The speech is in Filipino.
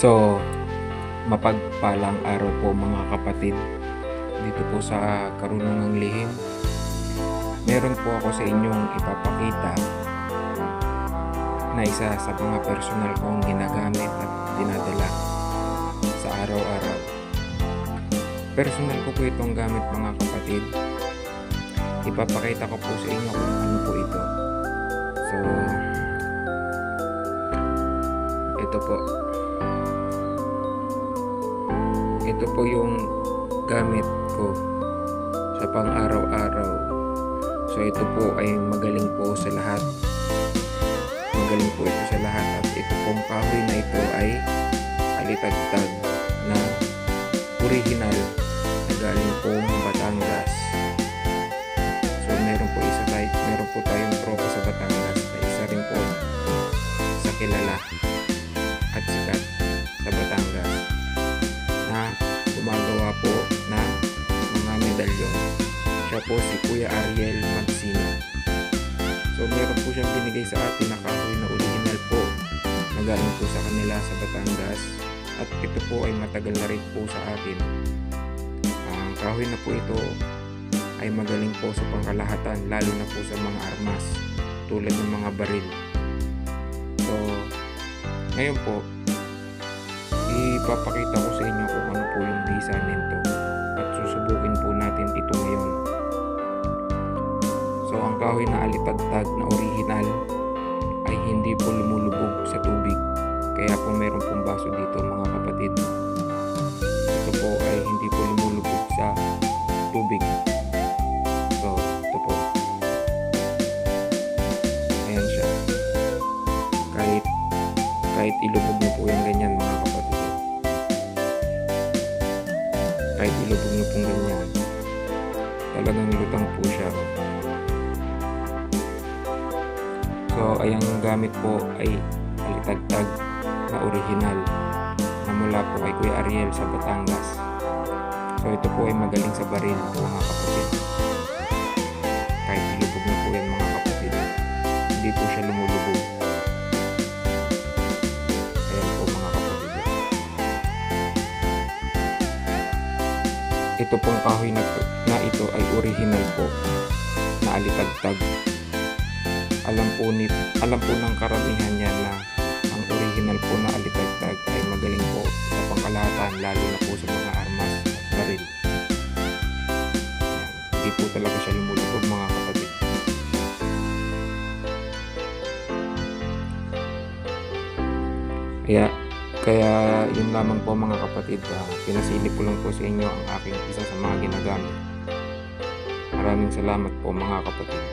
So, mapagpalang araw po mga kapatid dito po sa Karunungang Lihim. Meron po ako sa inyong ipapakita na isa sa mga personal kong ginagamit at dinadala sa araw-araw. Personal ko po itong gamit mga kapatid. Ipapakita ko po sa inyo kung ano po ito. So, ito po. Ito po yung gamit ko sa pang-araw-araw. So ito po ay magaling po sa lahat. Magaling po ito sa lahat at ito pong kahoy na ito ay alitagtag na original na galing pong Batangas. So meron po isa tayo, meron po tayong medalyon. Siya po si Kuya Ariel Magsino. So meron po siyang binigay sa atin na kahoy na original po na galing po sa kanila sa Batangas at ito po ay matagal na rin po sa atin. Ang kahoy na po ito ay magaling po sa pangkalahatan lalo na po sa mga armas tulad ng mga baril. So, ngayon po, ipapakita ko sa inyo kung ano po yung visa nito kahoy na alitagtag na original ay hindi po lumulubog sa tubig kaya po meron pong baso dito mga kapatid. Ito po ay hindi po lumulubog sa tubig. So ito po. Ayan siya. Kahit kahit ilubog mo po yung ganyan mga kapatid. Kahit ilubog mo pong ganyan. Talagang lutang po siya. So, ayan yung gamit po ay alitagtag na original na mula po kay Kuya Ariel sa Batangas. So, ito po ay magaling sa baril mga kapatid. Kahit ilubog mo po yan mga kapatid. Hindi po siya lumulubog. Ayan po mga kapatid. Ito pong kahoy na, na ito ay original po na alitagtag. Alam po, ni, alam po ng karamihan niya na ang original po na alitagtag ay magaling po sa pangkalahatan lalo na po sa mga armas baril. Hindi po talaga siya lumulubog mga kapatid. Kaya kaya yun lamang po mga kapatid, uh, pinasilip ko lang po sa inyo ang aking isa sa mga ginagamit. Maraming salamat po mga kapatid.